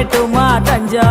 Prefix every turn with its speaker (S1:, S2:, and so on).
S1: வைக்கட்டுமா தஞ்சா